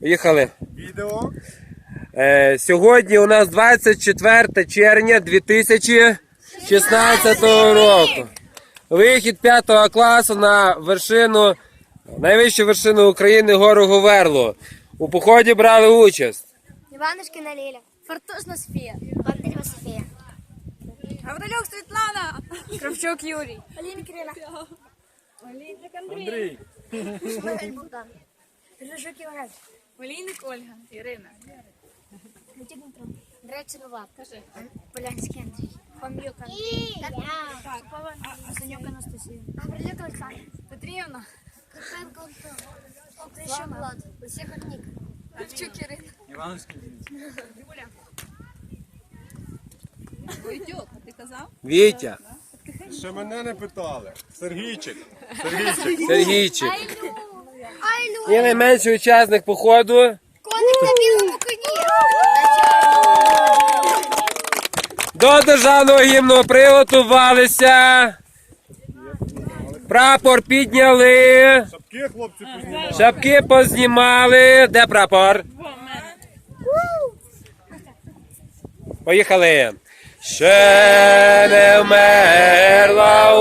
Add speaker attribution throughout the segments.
Speaker 1: Поїхали.
Speaker 2: Відео.
Speaker 1: Е, сьогодні у нас 24 червня 2016 року. Вихід 5 класу на вершину, найвищу вершину України гору Говерло. У поході брали участь.
Speaker 3: Іванушкина Ліля.
Speaker 4: Фортушна Софія.
Speaker 3: Бондарєва Софія.
Speaker 4: Гаврилюк Світлана. Кравчук Юрій.
Speaker 3: Аліна Кирина.
Speaker 4: Олійник Андрій.
Speaker 2: Андрій.
Speaker 3: Шмигель Богдан. Жужук.
Speaker 4: Олійник Ольга. Ірина.
Speaker 3: Гречин
Speaker 4: Кажи.
Speaker 3: Полянський Андрій. Хом'юк Андрій. Санюк Анастасія. Гаврилюк Олександр.
Speaker 4: Петрівна.
Speaker 3: Карпенко Антон. Окрищук Влад. Усіх Ник.
Speaker 4: Кравчук Ірина.
Speaker 2: Івановський.
Speaker 4: Войтюк, ти казав?
Speaker 1: Вітя,
Speaker 2: Ще мене не питали. Сергійчик. Сергійчик.
Speaker 1: Сергійчик. І найменший учасник походу.
Speaker 3: Коник на білому коні.
Speaker 1: До державного гімну приготувалися. Прапор підняли.
Speaker 2: Шапки хлопці познімали.
Speaker 1: Шапки познімали. Де прапор? Поїхали. Ще не вмерла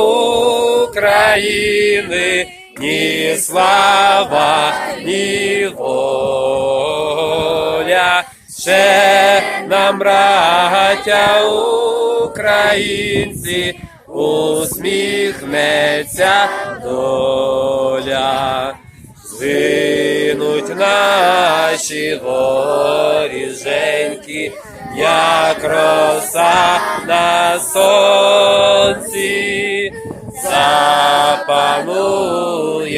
Speaker 1: України, ні слава, ні воля. Ще нам, браття українці, усміхнеться доля. Звинуть наші воріженьки, як роса на сонці, запанує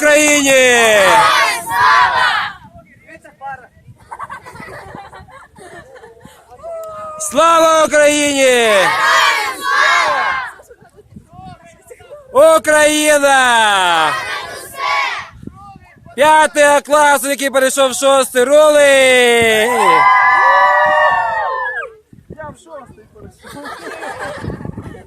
Speaker 1: Україні! Слава Україні! Україна! П'ятий клас, який перейшов шостий рули!